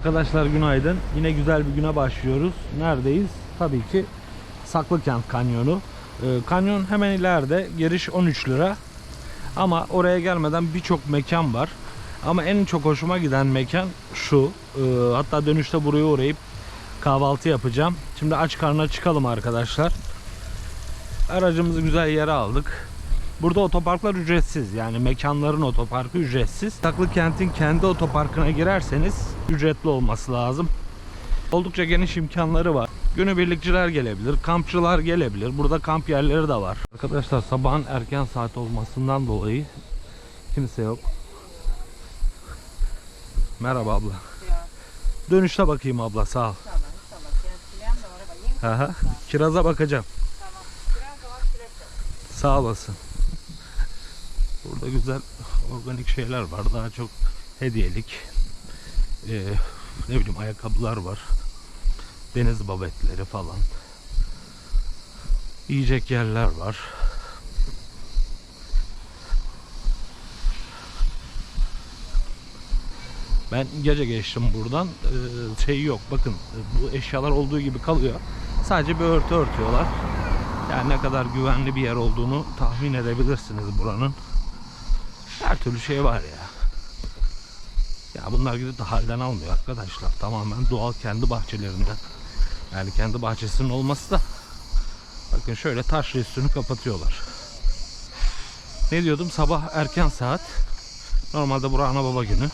Arkadaşlar günaydın. Yine güzel bir güne başlıyoruz. Neredeyiz? Tabii ki Saklıkent Kanyonu. Ee, kanyon hemen ileride. Giriş 13 lira. Ama oraya gelmeden birçok mekan var. Ama en çok hoşuma giden mekan şu. Ee, hatta dönüşte buraya uğrayıp kahvaltı yapacağım. Şimdi aç karnına çıkalım arkadaşlar. Aracımızı güzel yere aldık. Burada otoparklar ücretsiz. Yani mekanların otoparkı ücretsiz. Saklı kentin kendi otoparkına girerseniz ücretli olması lazım. Oldukça geniş imkanları var. Günübirlikçiler gelebilir, kampçılar gelebilir. Burada kamp yerleri de var. Arkadaşlar sabahın erken saat olmasından dolayı kimse yok. Merhaba abla. Dönüşte bakayım abla sağ ol. Aha, kiraza bakacağım. Sağ olasın. Burada güzel organik şeyler var. Daha çok hediyelik. Ee, ne bileyim ayakkabılar var. Deniz babetleri falan. Yiyecek yerler var. Ben gece geçtim buradan. Ee, şey yok. Bakın bu eşyalar olduğu gibi kalıyor. Sadece bir örtü örtüyorlar. Yani ne kadar güvenli bir yer olduğunu tahmin edebilirsiniz buranın. Her türlü şey var ya. Ya bunlar gidip de halden almıyor arkadaşlar. Tamamen doğal kendi bahçelerinden. Yani kendi bahçesinin olması da bakın şöyle taş üstünü kapatıyorlar. Ne diyordum? Sabah erken saat. Normalde bura ana baba günü.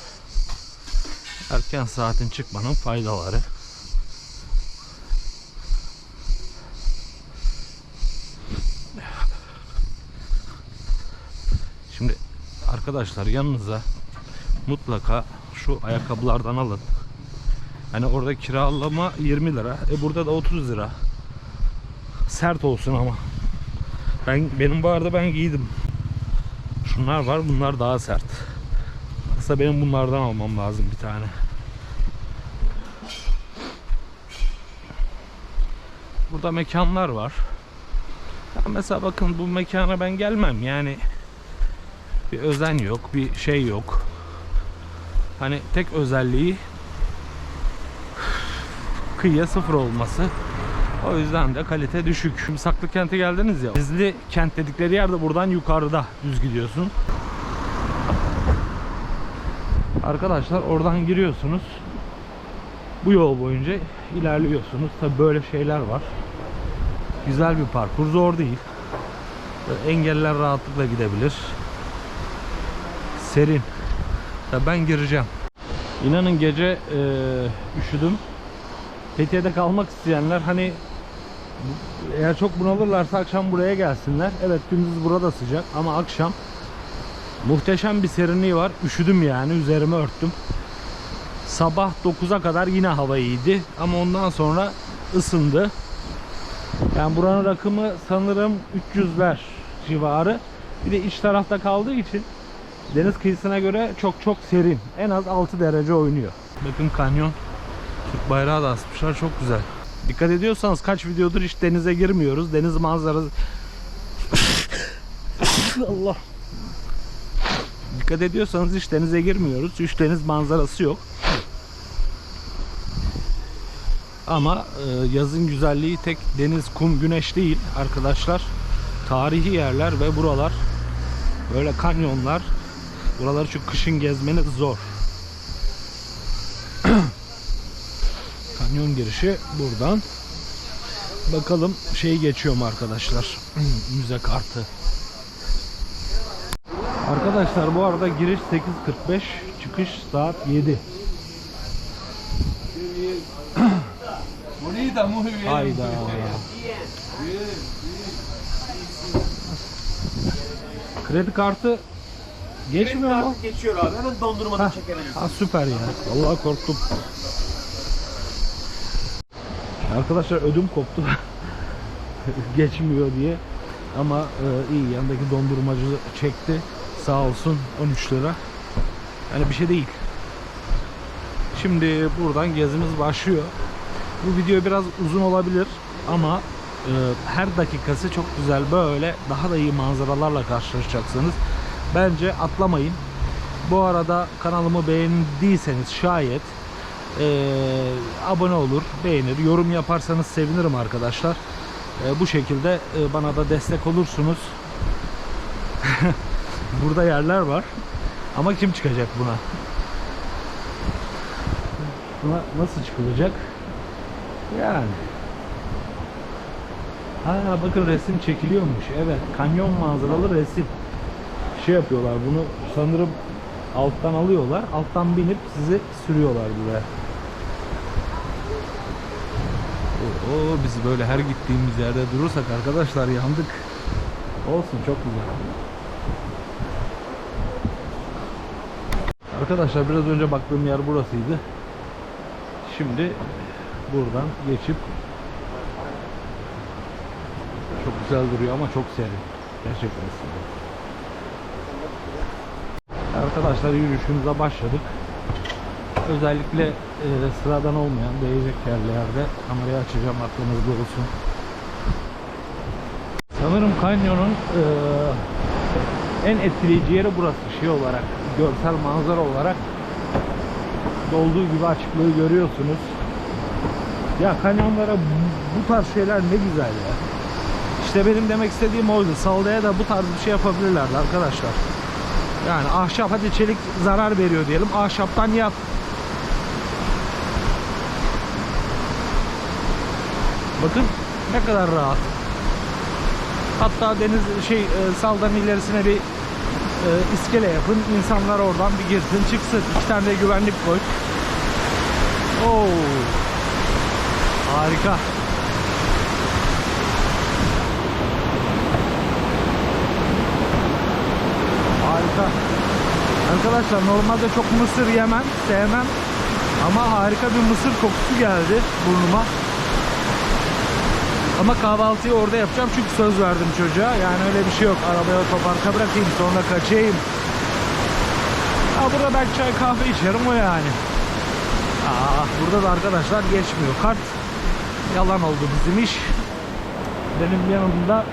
Erken saatin çıkmanın faydaları. Arkadaşlar yanınıza mutlaka şu ayakkabılardan alın. Hani orada kiralama 20 lira. E burada da 30 lira. Sert olsun ama. Ben benim bu arada ben giydim. Şunlar var bunlar daha sert. Aslında benim bunlardan almam lazım bir tane. Burada mekanlar var. Ya mesela bakın bu mekana ben gelmem yani bir özen yok, bir şey yok. Hani tek özelliği kıyıya sıfır olması. O yüzden de kalite düşük. Şimdi Saklı kente geldiniz ya. Gizli kent dedikleri yerde buradan yukarıda düz gidiyorsun. Arkadaşlar oradan giriyorsunuz. Bu yol boyunca ilerliyorsunuz. Tabi böyle şeyler var. Güzel bir parkur. Zor değil. Engeller rahatlıkla gidebilir serin. Ya ben gireceğim. İnanın gece e, üşüdüm. Fethiye'de kalmak isteyenler hani eğer çok bunalırlarsa akşam buraya gelsinler. Evet gündüz burada sıcak ama akşam muhteşem bir serinliği var. Üşüdüm yani üzerime örttüm. Sabah 9'a kadar yine hava iyiydi ama ondan sonra ısındı. Yani buranın rakımı sanırım 300'ler civarı. Bir de iç tarafta kaldığı için Deniz kıyısına göre çok çok serin. En az 6 derece oynuyor. Bakın kanyon. Türk bayrağı da asmışlar. Çok güzel. Dikkat ediyorsanız kaç videodur hiç denize girmiyoruz. Deniz manzarası... Allah. Dikkat ediyorsanız hiç denize girmiyoruz. Hiç deniz manzarası yok. Ama e, yazın güzelliği tek deniz, kum, güneş değil arkadaşlar. Tarihi yerler ve buralar böyle kanyonlar Buraları şu kışın gezmeniz zor. Kanyon girişi buradan. Bakalım şey geçiyor mu arkadaşlar? Müze kartı. Arkadaşlar bu arada giriş 8.45, çıkış saat 7. Bonita, muy bien. Hayda. Kredi kartı geçmiyor mu? Geçiyor abi. Hemen dondurmadan Ha, çekebilirsin. ha süper ya. Vallahi korktum. Arkadaşlar ödüm koptu. Geçmiyor diye. Ama e, iyi yanındaki dondurmacı çekti. Sağ olsun 13 lira. Yani bir şey değil. Şimdi buradan gezimiz başlıyor. Bu video biraz uzun olabilir ama e, her dakikası çok güzel böyle daha da iyi manzaralarla karşılaşacaksınız. Bence atlamayın. Bu arada kanalımı beğendiyseniz şayet Ee, abone olur, beğenir, yorum yaparsanız sevinirim arkadaşlar. Ee, bu şekilde e, bana da destek olursunuz. Burada yerler var. Ama kim çıkacak buna? Buna nasıl çıkılacak? Yani. Ha bakın resim çekiliyormuş. Evet, kanyon manzaralı resim. Şey yapıyorlar bunu sanırım alttan alıyorlar. Alttan binip sizi sürüyorlar buraya. Oo, biz böyle her gittiğimiz yerde durursak arkadaşlar yandık. Olsun çok güzel. Arkadaşlar biraz önce baktığım yer burasıydı. Şimdi buradan geçip çok güzel duruyor ama çok serin. Gerçekten serin. Arkadaşlar yürüyüşümüze başladık. Özellikle e, sıradan olmayan değecek yerlerde kamerayı açacağım aklınızda olsun. Sanırım kanyonun e, en etkileyici yeri burası şey olarak görsel manzara olarak dolduğu gibi açıklığı görüyorsunuz. Ya kanyonlara bu, tarz şeyler ne güzel ya. İşte benim demek istediğim oydu. Saldaya da bu tarz bir şey yapabilirlerdi arkadaşlar. Yani ahşap hadi çelik zarar veriyor diyelim. Ahşaptan yap. Bakın ne kadar rahat. Hatta deniz şey e, saldan ilerisine bir e, iskele yapın. İnsanlar oradan bir girsin çıksın. İki tane de güvenlik koy. Oo. Harika. Harika. Arkadaşlar normalde çok mısır yemem, sevmem. Ama harika bir mısır kokusu geldi burnuma. Ama kahvaltıyı orada yapacağım çünkü söz verdim çocuğa. Yani öyle bir şey yok. Arabaya otoparka bırakayım sonra kaçayım. Ha burada ben çay kahve içerim o yani. Aa, burada da arkadaşlar geçmiyor. Kart yalan oldu bizim iş. Benim yanımda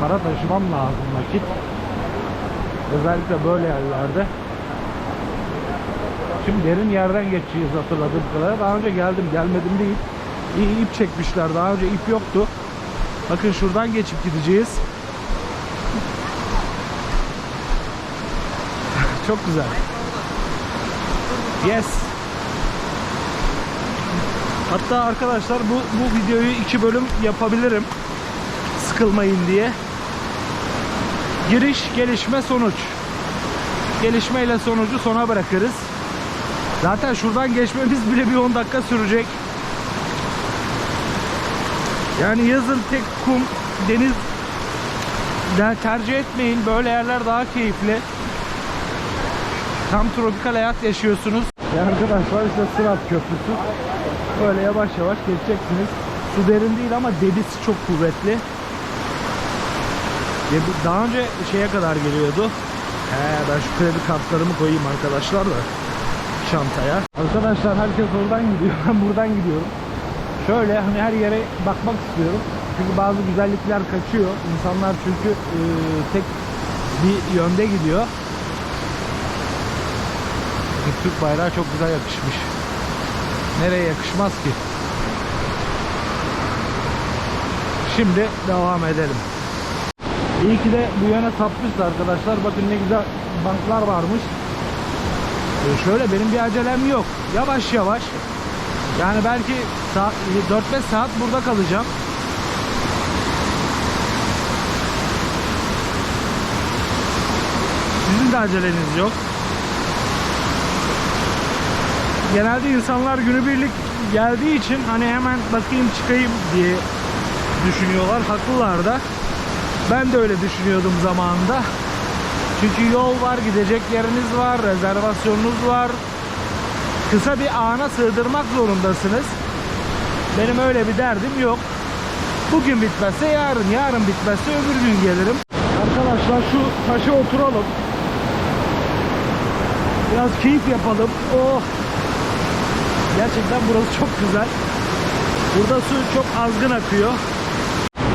para taşımam lazım nakit. Özellikle böyle yerlerde. Şimdi derin yerden geçeceğiz hatırladığım kadarıyla. Daha önce geldim gelmedim değil. İyi ip çekmişler. Daha önce ip yoktu. Bakın şuradan geçip gideceğiz. Çok güzel. Yes. Hatta arkadaşlar bu bu videoyu iki bölüm yapabilirim. Sıkılmayın diye. Giriş, gelişme, sonuç. Gelişme ile sonucu sona bırakırız. Zaten şuradan geçmemiz bile bir 10 dakika sürecek. Yani yazın tek kum, deniz de tercih etmeyin. Böyle yerler daha keyifli. Tam tropikal hayat yaşıyorsunuz. Yani arkadaşlar işte Sırat Köprüsü. Böyle yavaş yavaş geçeceksiniz. Su derin değil ama debisi çok kuvvetli. Debi- Daha önce şeye kadar geliyordu. He, ben şu kredi kartlarımı koyayım arkadaşlar da çantaya. Arkadaşlar herkes oradan gidiyor. Ben buradan gidiyorum. Şöyle hani her yere bakmak istiyorum. Çünkü bazı güzellikler kaçıyor. İnsanlar çünkü e, tek bir yönde gidiyor. Türk bayrağı çok güzel yakışmış. Nereye yakışmaz ki? Şimdi devam edelim. İyi ki de bu yana sapmışız arkadaşlar. Bakın ne güzel banklar varmış. Ee, şöyle benim bir acelem yok. Yavaş yavaş. Yani belki saat, 4-5 saat burada kalacağım. Sizin de aceleniz yok. Genelde insanlar günübirlik geldiği için hani hemen bakayım çıkayım diye düşünüyorlar. Haklılar da. Ben de öyle düşünüyordum zamanında. Çünkü yol var, gidecek yeriniz var, rezervasyonunuz var. Kısa bir ana sığdırmak zorundasınız. Benim öyle bir derdim yok. Bugün bitmezse yarın, yarın bitmezse öbür gün gelirim. Arkadaşlar şu taşa oturalım. Biraz keyif yapalım. Oh! Gerçekten burası çok güzel. Burada su çok azgın akıyor.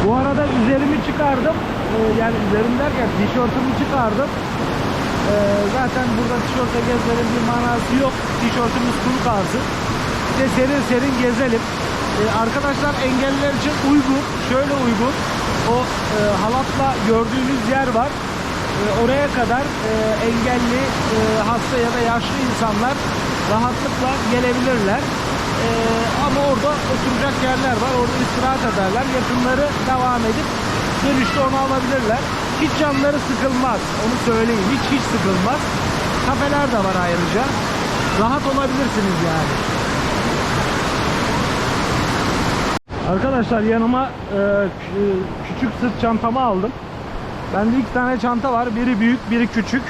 Bu arada üzerimi çıkardım. Ee, yani üzerim derken tişörtümü çıkardım. Ee, zaten burada tişörtle gezmenin bir manası yok. Tişörtümüz kuru kalsın. De serin serin gezelim. Ee, arkadaşlar engelliler için uygun. Şöyle uygun. O e, halatla gördüğünüz yer var. Oraya kadar e, engelli, e, hasta ya da yaşlı insanlar rahatlıkla gelebilirler. Ee, ama orada oturacak yerler var. Orada istirahat ederler. Yakınları devam edip dönüşte onu alabilirler. Hiç canları sıkılmaz. Onu söyleyeyim. Hiç hiç sıkılmaz. Kafeler de var ayrıca. Rahat olabilirsiniz yani. Arkadaşlar yanıma e, kü- küçük sırt çantamı aldım. Bende iki tane çanta var. Biri büyük, biri küçük.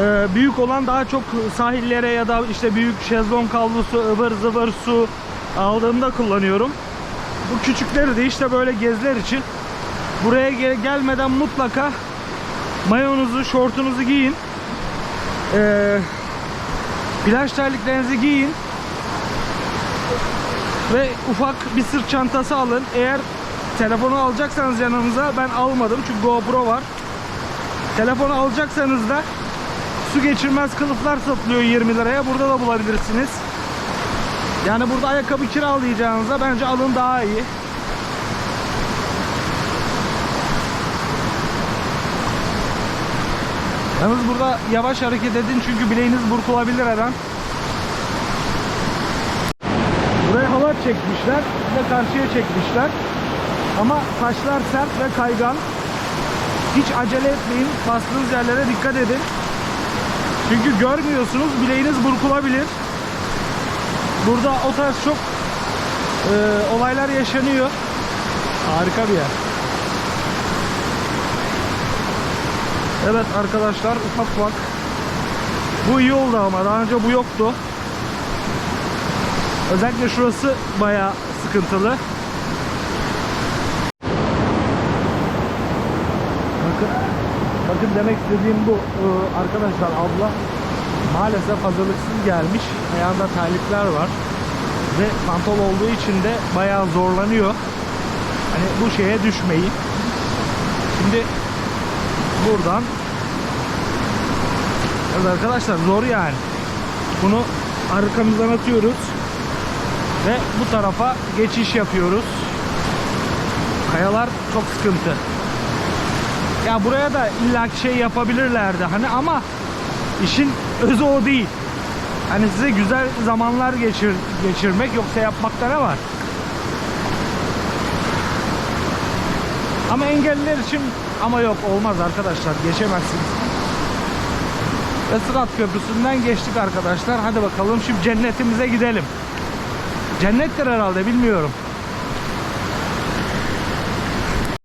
E, büyük olan daha çok sahillere ya da işte büyük şezlong havlusu, ıvır zıvır su aldığımda kullanıyorum. Bu küçükleri de işte böyle geziler için buraya gel- gelmeden mutlaka mayonuzu, şortunuzu giyin. E, plaj terliklerinizi giyin ve ufak bir sırt çantası alın. Eğer telefonu alacaksanız yanınıza ben almadım çünkü GoPro var. Telefonu alacaksanız da su geçirmez kılıflar satılıyor 20 liraya. Burada da bulabilirsiniz. Yani burada ayakkabı kiralayacağınıza bence alın daha iyi. Yalnız burada yavaş hareket edin çünkü bileğiniz burkulabilir her. Buraya halat çekmişler ve karşıya çekmişler. Ama taşlar sert ve kaygan. Hiç acele etmeyin. Bastığınız yerlere dikkat edin. Çünkü görmüyorsunuz. Bileğiniz burkulabilir. Burada o tarz çok e, olaylar yaşanıyor. Harika bir yer. Evet arkadaşlar ufak ufak. Bu iyi oldu ama daha önce bu yoktu. Özellikle şurası bayağı sıkıntılı. Bakın, bakın demek istediğim bu. Ee, arkadaşlar abla maalesef hazırlıksız gelmiş. Ayağında terlikler var. Ve pantol olduğu için de bayağı zorlanıyor. Hani bu şeye düşmeyin. Şimdi buradan Evet arkadaşlar zor yani. Bunu arkamızdan atıyoruz ve bu tarafa geçiş yapıyoruz. Kayalar çok sıkıntı. Ya buraya da illaki şey yapabilirlerdi hani ama işin özü o değil. Hani size güzel zamanlar geçir, geçirmek yoksa yapmakta ne var? Ama engelliler için ama yok olmaz arkadaşlar geçemezsiniz. Ve Sırat Köprüsü'nden geçtik arkadaşlar. Hadi bakalım şimdi cennetimize gidelim. Cennettir herhalde bilmiyorum.